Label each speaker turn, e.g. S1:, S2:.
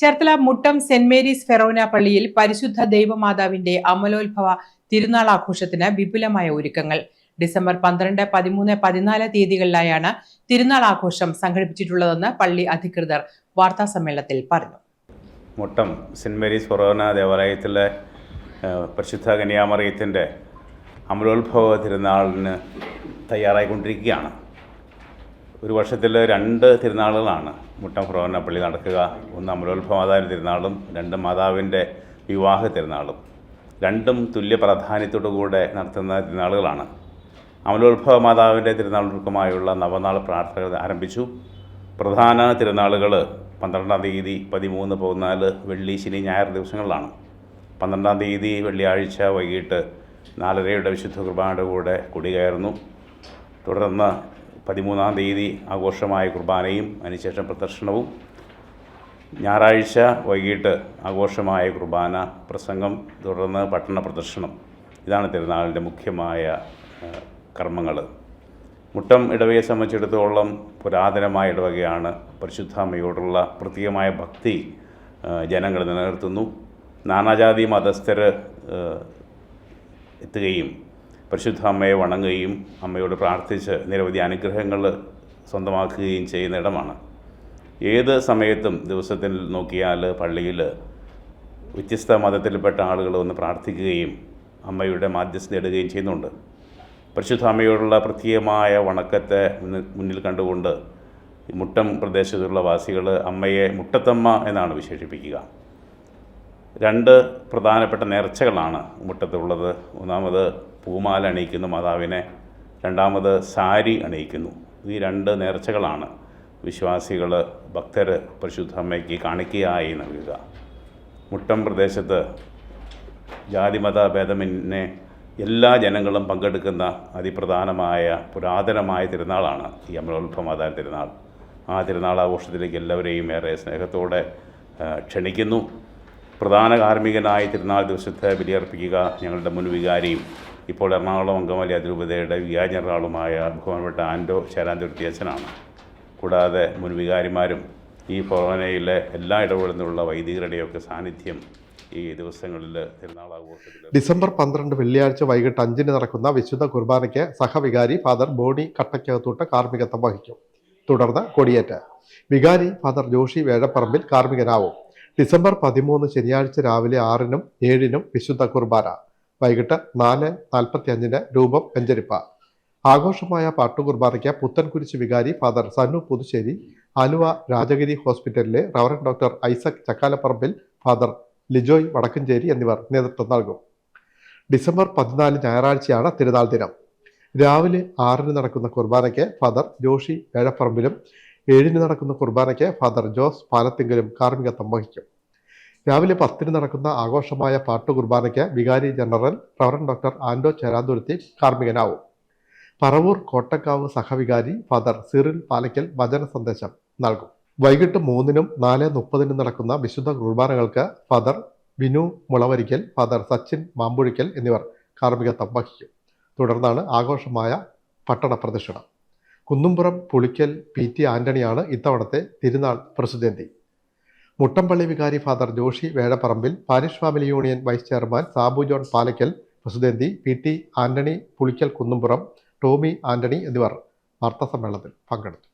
S1: Cherthala Muttam saint Mary's forane പള്ളിയിൽ പരിശുദ്ധ ദൈവമാതാവിന്റെ അമലോത്ഭവ തിരുനാൾ ആഘോഷത്തിന് വിപുലമായ ഒരുക്കങ്ങൾ. ഡിസംബർ പന്ത്രണ്ട് പതിമൂന്ന് പതിനാല് തീയതികളിലായാണ് തിരുനാൾ ആഘോഷം സംഘടിപ്പിച്ചിട്ടുള്ളതെന്ന് പള്ളി അധികൃതർ വാർത്താ സമ്മേളനത്തിൽ പറഞ്ഞു.
S2: മുട്ടം സെന്റ് മേരീസ് ഫെറോന ദേവാലയത്തിലെ പരിശുദ്ധ കന്യാമറിയത്തിന്റെ അമലോത്ഭവ തിരുനാളിന് തയ്യാറായിക്കൊണ്ടിരിക്കുകയാണ്. ഒരു വർഷത്തിൽ രണ്ട് തിരുനാളുകളാണ് മുട്ടം പള്ളി നടക്കുക. ഒന്ന് അമലോത്ഭവമാതാവിന്റെ തിരുനാളും രണ്ട് മാതാവിന്റെ വിവാഹ തിരുനാളും. രണ്ടും തുല്യ പ്രാധാന്യത്തോടു കൂടെ നടത്തുന്ന തിരുനാളുകളാണ്. അമലോത്ഭവ മാതാവിന്റെ തിരുനാളുകൾക്കുമായുള്ള നവനാൾ പ്രാർത്ഥനകൾ ആരംഭിച്ചു. പ്രധാന തിരുനാളുകൾ പന്ത്രണ്ടാം തീയതി പതിമൂന്ന് പതിനാല് വെള്ളി ശനി ഞായർ ദിവസങ്ങളിലാണ്. പന്ത്രണ്ടാം തീയതി വെള്ളിയാഴ്ച വൈകിട്ട് നാലരയുടെ വിശുദ്ധ കുർബാനയുടെ കൂടെ കുടികയറുന്നു. തുടർന്ന് പതിമൂന്നാം തീയതി ആഘോഷമായ കുർബാനയും അതിനുശേഷം പ്രദർശനവും. ഞായറാഴ്ച വൈകിട്ട് ആഘോഷമായ കുർബാന പ്രസംഗം തുടർന്ന് പട്ടണ പ്രദർശനം. ഇതാണ് തിരുനാളിന്റെ മുഖ്യമായ കർമ്മങ്ങൾ മുട്ടം ഇടവയെ സംബന്ധിച്ചിടത്തോളം പുരാതനമായ ഇടവകയാണ്. പരിശുദ്ധ അമ്മയോടുള്ള പ്രത്യേകമായ ഭക്തി ജനങ്ങൾ നിലനിർത്തുന്നു. നാനാജാതി മതസ്ഥർ എത്തുകയും പരിശുദ്ധ അമ്മയെ വണങ്ങുകയും അമ്മയോട് പ്രാർത്ഥിച്ച് നിരവധി അനുഗ്രഹങ്ങൾ സ്വന്തമാക്കുകയും ചെയ്യുന്ന ഇടമാണ്. ഏത് സമയത്തും ദിവസത്തിൽ നോക്കിയാൽ പള്ളിയിൽ വ്യത്യസ്ത മതത്തിൽപ്പെട്ട ആളുകൾ വന്ന് പ്രാർത്ഥിക്കുകയും അമ്മയുടെ മാധ്യസ്ഥ നേടുകയും ചെയ്യുന്നുണ്ട്. പരിശുദ്ധ അമ്മയോടുള്ള പ്രത്യേകമായ വണക്കത്തെ മുന്നിൽ- കണ്ടുകൊണ്ട് മുട്ടം പ്രദേശത്തുള്ള വാസികൾ അമ്മയെ മുട്ടത്തമ്മ എന്നാണ് വിശേഷിപ്പിക്കുക. രണ്ട് പ്രധാനപ്പെട്ട നേർച്ചകളാണ് മുട്ടത്തുള്ളത് ഒന്നാമത് പൂമാല അണിയിക്കുന്നു മാതാവിനെ. രണ്ടാമത് സാരി അണിയിക്കുന്നു. ഈ രണ്ട് നേർച്ചകളാണ് വിശ്വാസികൾ ഭക്തർ പരിശുദ്ധ അമ്മയ്ക്ക് കാണിക്കയായി നൽകുക. മുട്ടം പ്രദേശത്ത് ജാതിമത ഭേദമിനെ എല്ലാ ജനങ്ങളും പങ്കെടുക്കുന്ന അതിപ്രധാനമായ പുരാതനമായ തിരുനാളാണ് ഈ അമലോത്ഭവ മാതാ തിരുനാൾ. ആ തിരുനാൾ ആഘോഷത്തിലേക്ക് എല്ലാവരെയും ഏറെ സ്നേഹത്തോടെ ക്ഷണിക്കുന്നു. പ്രധാന കാർമ്മികനായി തിരുനാൾ ദിവസത്തെ ബലിയർപ്പിക്കുക ഞങ്ങളുടെ മുൻ വികാരിയും ഇപ്പോൾ എറണാകുളം അങ്കമാലി അതിരൂപതയുടെ വികാരി ജനറാളുമായ ബഹുമാനപ്പെട്ട ആൻഡോ ശരാന്തുരുത്തി അച്ഛനാണ്. കൂടാതെ മുൻ വികാരിമാരും ഈ ഫൊറോനയിലെ എല്ലാ ഇടപെടുന്നുള്ള വൈദികരുടെയൊക്കെ സാന്നിധ്യം ഈ ദിവസങ്ങളിൽ തിരുനാൾ ആഘോഷത്തിൽ
S3: ഡിസംബർ പന്ത്രണ്ട് വെള്ളിയാഴ്ച വൈകിട്ട് അഞ്ചിന് നടക്കുന്ന വിശുദ്ധ കുർബാനയ്ക്ക് സഹവികാരി ഫാദർ ബോണി കട്ടയ്ക്കകത്തോട്ട് കാർമ്മികത്വം വഹിക്കും. തുടർന്ന് കൊടിയേറ്റ്. വികാരി ഫാദർ ജോഷി വേഴപ്പറമ്പിൽ കാർമ്മികനാവും. ഡിസംബർ പതിമൂന്ന് ശനിയാഴ്ച രാവിലെ ആറിനും ഏഴിനും വിശുദ്ധ കുർബാന. വൈകിട്ട് നാല് നാൽപ്പത്തി അഞ്ചിന് രൂപം വെഞ്ചരിപ്പ. ആഘോഷമായ പാട്ടുകുർബാനയ്ക്ക് പുത്തൻകുരിശ് വികാരി ഫാദർ സന്നു പുതുശ്ശേരി ആലുവ രാജഗിരി ഹോസ്പിറ്റലിലെ reverend doctor Isaac Chakkalaparambil father Lijoy Vadakkanchery എന്നിവർ നേതൃത്വം നൽകും. ഡിസംബർ പതിനാല് ഞായറാഴ്ചയാണ് തിരുനാൾ ദിനം. രാവിലെ ആറിന് നടക്കുന്ന കുർബാനയ്ക്ക് ഫാദർ ജോഷി വേഴപ്പറമ്പിലും ഏഴിന് നടക്കുന്ന കുർബാനയ്ക്ക് ഫാദർ ജോസ് പാലത്തിങ്കലും കാർമികത്വം വഹിക്കും. രാവിലെ പത്തിന് നടക്കുന്ന ആഘോഷമായ പാട്ടു കുർബാനയ്ക്ക് വികാരി general reverend doctor Ando Cherathuruthy കാർമ്മികനാവും. Paravur Kottakkavu സഹവികാരി ഫാദർ സിറിൽ പാലയ്ക്കൽ വചന സന്ദേശം നൽകും. വൈകിട്ട് മൂന്നിനും നാല് മുപ്പതിനും നടക്കുന്ന വിശുദ്ധ കുർബാനകൾക്ക് ഫാദർ വിനു മുളവരിക്കൽ ഫാദർ സച്ചിൻ മാമ്പുഴിക്കൽ എന്നിവർ കാർമികത്വം വഹിക്കും. തുടർന്നാണ് ആഘോഷമായ പട്ടണ പ്രദക്ഷിണം. കുന്നുംപുറം പുളിക്കൽ പി ടി ആന്റണിയാണ് ഇത്തവണത്തെ തിരുനാൾ പ്രസിദ്ധന്തി മുട്ടമ്പള്ളി വികാരി father Joshi Vezhapparambil parish family union vice chairman Sabu John Palackal പ്രസിദ്ധന്തി P T Antony Pulickal Kunnumpuram Tomy Antony എന്നിവർ വാർത്താസമ്മേളനത്തിൽ പങ്കെടുത്തു.